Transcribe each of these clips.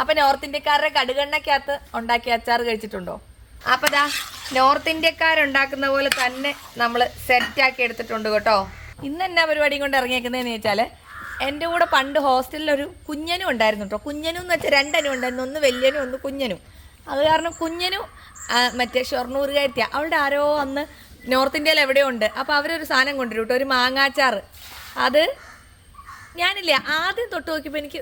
അപ്പൊ നോർത്ത് ഇന്ത്യക്കാരുടെ കടുകണ്ണക്കകത്ത് ഉണ്ടാക്കിയ അച്ചാർ കഴിച്ചിട്ടുണ്ടോ? അപ്പൊ ദാ നോർത്ത് ഇന്ത്യക്കാരുണ്ടാക്കുന്ന പോലെ തന്നെ നമ്മൾ സെറ്റ് ആക്കി എടുത്തിട്ടുണ്ട് കേട്ടോ. ഇന്ന് എന്നാ പരിപാടിയും കൊണ്ട് ഇറങ്ങിയേക്കുന്നതെന്ന് വെച്ചാൽ എന്റെ കൂടെ പണ്ട് ഹോസ്റ്റലിൽ ഒരു കുഞ്ഞനും ഉണ്ടായിരുന്നു കേട്ടോ കുഞ്ഞനും എന്ന് വെച്ചാൽ രണ്ടനും ഉണ്ടായിരുന്നു ഒന്ന് വലിയനും ഒന്ന് കുഞ്ഞനും. അത് കാരണം കുഞ്ഞനും മറ്റേ ഷൊർണൂറുകാരിത്തിയ അവളുടെ ആരോ അന്ന് നോർത്ത് ഇന്ത്യയിൽ എവിടെയോ ഉണ്ട്. അപ്പോൾ അവരൊരു സാധനം കൊണ്ടുവരും കേട്ടോ ഒരു മാങ്ങാച്ചാറ്. അത് ഞാനില്ലേ ആദ്യം തൊട്ട് നോക്കിയപ്പോൾ എനിക്ക്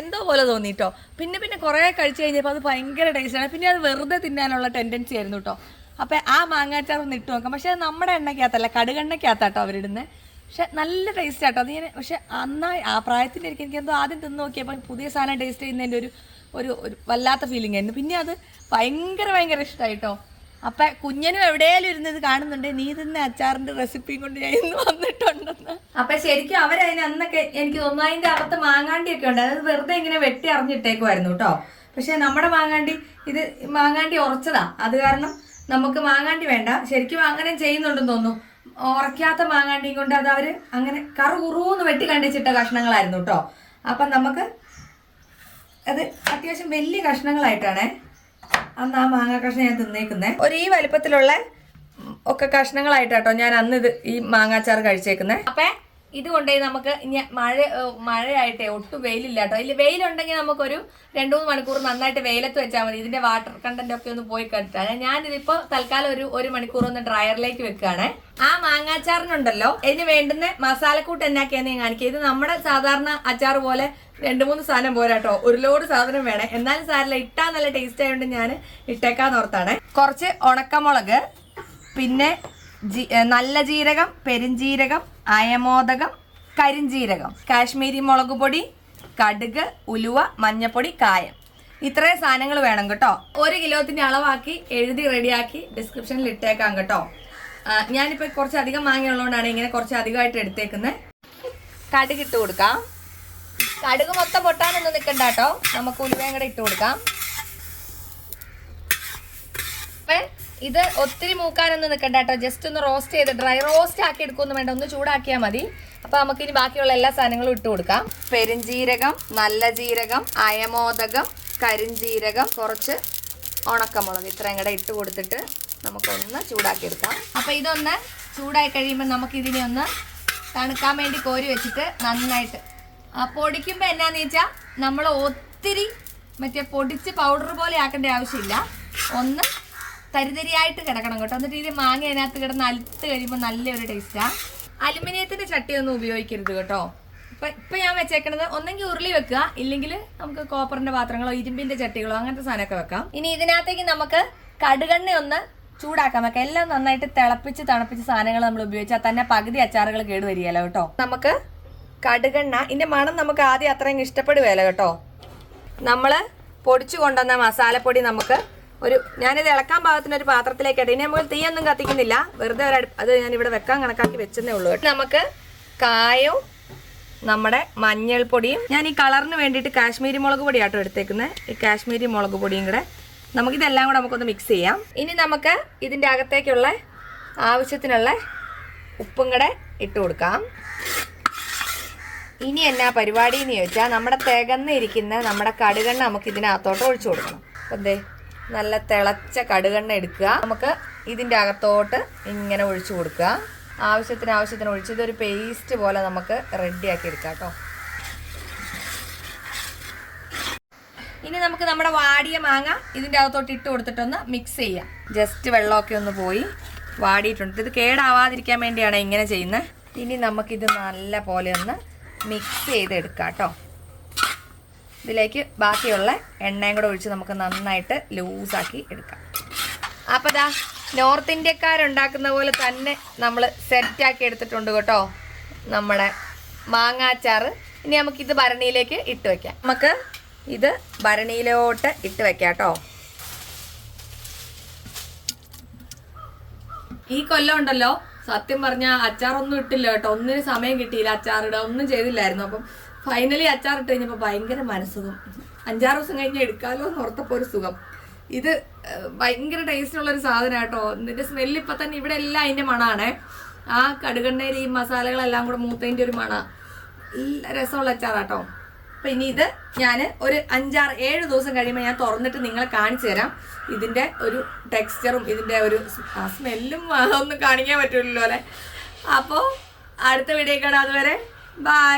എന്തോ പോലെ തോന്നിട്ടോ. പിന്നെ പിന്നെ കുറേ കഴിച്ചു കഴിഞ്ഞപ്പോൾ അത് ഭയങ്കര ടേസ്റ്റാണ് പിന്നെ അത് വെറുതെ തിന്നാനുള്ള ടെൻഡൻസി ആയിരുന്നു കേട്ടോ അപ്പോൾ ആ മാങ്ങാച്ചാർ ഒന്ന് ഇട്ട് നോക്കാം. പക്ഷേ നമ്മുടെ എണ്ണയ്ക്കകത്തല്ല കടുകെണ്ണയ്ക്കകത്താട്ടോ അവരിടുന്നത് പക്ഷെ നല്ല ടേസ്റ്റ് ആട്ടോ. അത് ഞാൻ പക്ഷെ അന്നായി ആ പ്രായത്തിലിരിക്കും എനിക്ക് എന്തോ ആദ്യം തിന്ന് നോക്കിയപ്പോൾ പുതിയ സാധനം ടേസ്റ്റ് ചെയ്യുന്നതിന്റെ ഒരു ഒരു വല്ലാത്ത ഫീലിംഗ് ആയിരുന്നു. പിന്നെ അത് ഭയങ്കര ഭയങ്കര ഇഷ്ടമായിട്ടോ അപ്പൊ കുഞ്ഞനും എവിടെയാലും ഇരുന്നത് കാണുന്നുണ്ട്. നീ തിന്ന അച്ചാറിന്റെ റെസിപ്പിയും കൊണ്ട് ഞാൻ ഇന്ന് വന്നിട്ടുണ്ടെന്ന്. അപ്പൊ ശരിക്കും അവരതിന് അന്നൊക്കെ എനിക്ക് തോന്നുന്നു അതിന്റെ അകത്ത് മാങ്ങാണ്ടി ഒക്കെ ഉണ്ട്. അതായത് വെറുതെ ഇങ്ങനെ വെട്ടി അറിഞ്ഞിട്ടേക്കുമായിരുന്നു കേട്ടോ പക്ഷെ നമ്മുടെ മാങ്ങാണ്ടി ഇത് മാങ്ങാണ്ടി ഉറച്ചതാ. അത് കാരണം നമുക്ക് മാങ്ങാണ്ടി വേണ്ട. ശരിക്കും അങ്ങനെ ചെയ്യുന്നുണ്ടെന്ന് തോന്നുന്നു. ഉറക്കാത്ത മാങ്ങാണ്ടിയും കൊണ്ട് അത് അവർ അങ്ങനെ കറു കുറൂന്ന് വെട്ടി കണ്ടിച്ചിട്ട കഷ്ണങ്ങളായിരുന്നു കേട്ടോ അപ്പൊ നമുക്ക് അത് അത്യാവശ്യം വലിയ കഷ്ണങ്ങളായിട്ടാണേ അന്ന് ആ മാങ്ങ കഷ്ണം ഞാൻ തിന്നേക്കുന്നേ. ഒരു ഈ വലിപ്പത്തിലുള്ള ഒക്കെ കഷ്ണങ്ങളായിട്ടാട്ടോ ഞാൻ അന്ന് ഇത് ഈ മാങ്ങാച്ചാർ കഴിച്ചേക്കുന്നേ. അപ്പൊ ഇത് കൊണ്ടുപോയി നമുക്ക് ഇനി മഴ മഴയായിട്ടേ ഒട്ടും വെയിലില്ല കേട്ടോ ഇല്ല വെയിലുണ്ടെങ്കിൽ നമുക്കൊരു രണ്ടു മൂന്ന് മണിക്കൂർ നന്നായിട്ട് വെയിലത്ത് വെച്ചാൽ മതി. ഇതിന്റെ വാട്ടർ കണ്ടന്റ് ഒക്കെ ഒന്ന് പോയി കണ്ടിട്ടാണ് ഞാനിതിപ്പോ തൽക്കാലം ഒരു ഒരു മണിക്കൂർ ഒന്ന് ഡ്രയറിലേക്ക് വെക്കുകയാണേ. ആ മാങ്ങാച്ചാറിനുണ്ടല്ലോ. ഇതിന് വേണ്ടുന്ന മസാലക്കൂട്ട് എന്നാക്കിയാന്ന് ഞാൻ കാണിക്കുക. ഇത് നമ്മുടെ സാധാരണ അച്ചാർ പോലെ രണ്ട് മൂന്ന് സാധനം പോരാട്ടോ. ഒരു ലോഡ് സാധനം വേണേ. എന്നാലും സാരില്ല ഇട്ടാ നല്ല ടേസ്റ്റ് ആയതുകൊണ്ട് ഞാൻ ഇട്ടേക്കാന്ന് ഓർത്താണ്. കുറച്ച് ഉണക്കമുളക് പിന്നെ നല്ല ജീരകം പെരിഞ്ജീരകം അയമോദകം കരിഞ്ജീരകം കാശ്മീരി മുളക് പൊടി കടുക് ഉലുവ മഞ്ഞപ്പൊടി കായം. ഇത്രയും സാധനങ്ങൾ വേണം കേട്ടോ. ഒരു കിലോത്തിന്റെ അളവാക്കി എഴുതി റെഡിയാക്കി ഡിസ്ക്രിപ്ഷനിൽ ഇട്ടേക്കാം കേട്ടോ. ഞാനിപ്പോ കുറച്ച് അധികം വാങ്ങിയുള്ളതുകൊണ്ടാണ് ഇങ്ങനെ കുറച്ച് അധികമായിട്ട് എടുത്തേക്കുന്നത് കടുക് ഇട്ട് കൊടുക്കാം. കടുക് മൊത്തം പൊട്ടാനൊന്നും നിൽക്കണ്ട കേട്ടോ. നമുക്ക് ഉലുവയും കൂടെ ഇട്ട് കൊടുക്കാം. ഇത് ഒത്തിരി മൂക്കാനൊന്നും നിൽക്കണ്ട കേട്ടോ. ജസ്റ്റ് ഒന്ന് റോസ്റ്റ് ചെയ്ത് ഡ്രൈ റോസ്റ്റ് ആക്കി എടുക്കൊന്നും വേണ്ട. ഒന്ന് ചൂടാക്കിയാൽ മതി. അപ്പൊ നമുക്ക് ഇനി ബാക്കിയുള്ള എല്ലാ സാധനങ്ങളും ഇട്ട് കൊടുക്കാം. പെരുംജീരകം നല്ല ജീരകം അയമോദകം കരിഞ്ജീരകം കുറച്ച് ഉണക്കമുളക് ഇത്രയും കൂടെ ഇട്ട് കൊടുത്തിട്ട് നമുക്കൊന്ന് ചൂടാക്കിയെടുക്കാം. അപ്പൊ ഇതൊന്ന് ചൂടായി കഴിയുമ്പോൾ നമുക്ക് ഇതിനെ ഒന്ന് തണുക്കാൻ വേണ്ടി കോരി വെച്ചിട്ട് നന്നായിട്ട്. ആ പൊടിക്കുമ്പോൾ എന്നാന്ന് വെച്ചാൽ നമ്മൾ ഒത്തിരി മറ്റേ പൊടിച്ച് പൗഡർ പോലെ ആക്കേണ്ട ആവശ്യമില്ല. ഒന്ന് തരിതരിയായിട്ട് കിടക്കണം കേട്ടോ. എന്നിട്ട് ഇത് മാങ്ങ അതിനകത്ത് കിടന്ന് അലുത്ത് കഴിയുമ്പോൾ നല്ലൊരു ടേസ്റ്റാ അലുമിനിയത്തിന്റെ ചട്ടിയൊന്നും ഉപയോഗിക്കരുത് കേട്ടോ. ഇപ്പൊ ഇപ്പൊ ഞാൻ വെച്ചേക്കണത് ഒന്നെങ്കിൽ ഉരുളി വെക്കുക. ഇല്ലെങ്കിൽ നമുക്ക് കോപ്പറിന്റെ പാത്രങ്ങളോ ഇരുമ്പിന്റെ ചട്ടികളോ അങ്ങനത്തെ സാധനമൊക്കെ വെക്കാം. ഇനി ഇതിനകത്തേക്ക് നമുക്ക് കടുകണ്ണ ഒന്ന് ചൂടാക്കാൻ വെക്കാം എല്ലാം നന്നായിട്ട് തിളപ്പിച്ച് തണുപ്പിച്ച് സാധനങ്ങൾ നമ്മൾ ഉപയോഗിച്ചാൽ തന്നെ പകുതി അച്ചാറുകൾ കേടുവരികയല്ലോ കേട്ടോ. നമുക്ക് കടുകെണ്ണ ഇതിന്റെ മണം നമുക്ക് ആദ്യം അത്രയും ഇഷ്ടപ്പെടുകയല്ലോ കേട്ടോ. നമ്മൾ പൊടിച്ചു കൊണ്ടുവന്ന മസാലപ്പൊടി നമുക്ക് ഒരു ഞാനിത് ഇളക്കാൻ പാകത്തിന് ഒരു പാത്രത്തിലേക്ക് ഇട്ട്. ഇനി നമ്മൾ തീയൊന്നും കത്തിക്കുന്നില്ല. വെറുതെ ഒരു അത് ഞാൻ ഇവിടെ വെക്കാൻ കണക്കാക്കി വെച്ചതേ ഉള്ളൂ നമുക്ക് കായവും നമ്മുടെ മഞ്ഞൾപ്പൊടിയും ഞാൻ ഈ കളറിന് വേണ്ടിയിട്ട് കാശ്മീരി മുളക് പൊടിയാട്ടോ എടുത്തേക്കുന്നത് ഈ കാശ്മീരി മുളക് പൊടിയും കൂടെ നമുക്കിതെല്ലാം കൂടെ നമുക്കൊന്ന് മിക്സ് ചെയ്യാം. ഇനി നമുക്ക് ഇതിന്റെ അകത്തേക്കുള്ള ആവശ്യത്തിനുള്ള ഉപ്പും കൂടെ ഇട്ട് കൊടുക്കാം. ഇനി എന്നാ പരിപാടി എന്ന് ചോദിച്ചാൽ നമ്മുടെ തികന്നിരിക്കുന്ന നമ്മുടെ കടുകണ്ണ നമുക്ക് ഇതിനകത്തോട്ട് ഒഴിച്ചു കൊടുക്കണം. ദേ നല്ല തിളച്ച കടുകെണ്ണ എടുക്കുക. നമുക്ക് ഇതിന്റെ അകത്തോട്ട് ഇങ്ങനെ ഒഴിച്ചു കൊടുക്കുക. ആവശ്യത്തിന് ആവശ്യത്തിന് ഒഴിച്ച് ഇതൊരു പേസ്റ്റ് പോലെ നമുക്ക് റെഡിയാക്കി എടുക്കാം കേട്ടോ. ഇനി നമുക്ക് നമ്മുടെ വാടിയ മാങ്ങ ഇതിന്റെ അകത്തോട്ട് ഇട്ട് കൊടുത്തിട്ടൊന്ന് മിക്സ് ചെയ്യാം. ജസ്റ്റ് വെള്ളമൊക്കെ ഒന്ന് പോയി വാടിയിട്ടുണ്ട്. ഇത് കേടാവാതിരിക്കാൻ വേണ്ടിയാണ് ഇങ്ങനെ ചെയ്യുന്നത്. ഇനി നമുക്കിത് നല്ല പോലെ ഒന്ന് മിക്സ് ചെയ്തെടുക്കാം കേട്ടോ. ഇതിലേക്ക് ബാക്കിയുള്ള എണ്ണയും കൂടെ ഒഴിച്ച് നമുക്ക് നന്നായിട്ട് ലൂസാക്കി എടുക്കാം. അപ്പോൾ ദാ നോർത്ത് ഇന്ത്യക്കാരുണ്ടാക്കുന്ന പോലെ തന്നെ നമ്മൾ സെറ്റാക്കി എടുത്തിട്ടുണ്ട് കേട്ടോ. നമ്മുടെ മാങ്ങാച്ചാറ്. ഇനി നമുക്കിത് ഭരണിയിലേക്ക് ഇട്ട് വെക്കാം. നമുക്ക് ഇത് ഭരണിയിലോട്ട് ഇട്ട് വെക്കാം കേട്ടോ. ഈ കൊല്ലം ഉണ്ടല്ലോ. സത്യം പറഞ്ഞ അച്ചാറൊന്നും ഇട്ടില്ല കേട്ടോ. ഒന്നിനും സമയം കിട്ടിയില്ല അച്ചാറിടാൻ. ഒന്നും ചെയ്തില്ലായിരുന്നു. അപ്പം ഫൈനലി അച്ചാർ ഇട്ട് കഴിഞ്ഞപ്പോൾ ഭയങ്കര മനസ്സുഖം. അഞ്ചാറ് ദിവസം കഴിഞ്ഞ് എടുക്കാമല്ലോ എന്ന് ഓർത്തപ്പോൾ ഒരു സുഖം. ഇത് ഭയങ്കര ടേസ്റ്റ് ഉള്ള ഒരു സാധനം കേട്ടോ. ഇതിന്റെ സ്മെല്ല് ഇപ്പൊ തന്നെ ഇവിടെ എല്ലാം അതിന്റെ മണാണേ. ആ കടുകണ്ണയിൽ ഈ മസാലകളെല്ലാം കൂടെ മൂത്തതിന്റെ ഒരു മണ. രസമുള്ള അച്ചാറാട്ടോ അപ്പൊ ഇനി ഇത് ഞാൻ ഒരു അഞ്ചാറ് ഏഴ് ദിവസം കഴിയുമ്പോൾ ഞാൻ തുറന്നിട്ട് നിങ്ങളെ കാണിച്ചു തരാം. ഇതിന്റെ ഒരു ടെക്സ്ചറും ഇതിന്റെ ഒരു സ്മെല്ലും ഒന്നും കാണിക്കാൻ പറ്റില്ലല്ലോ അല്ലെ? അപ്പോൾ അടുത്ത വീഡിയോ കാണാം. അതുവരെ ബൈ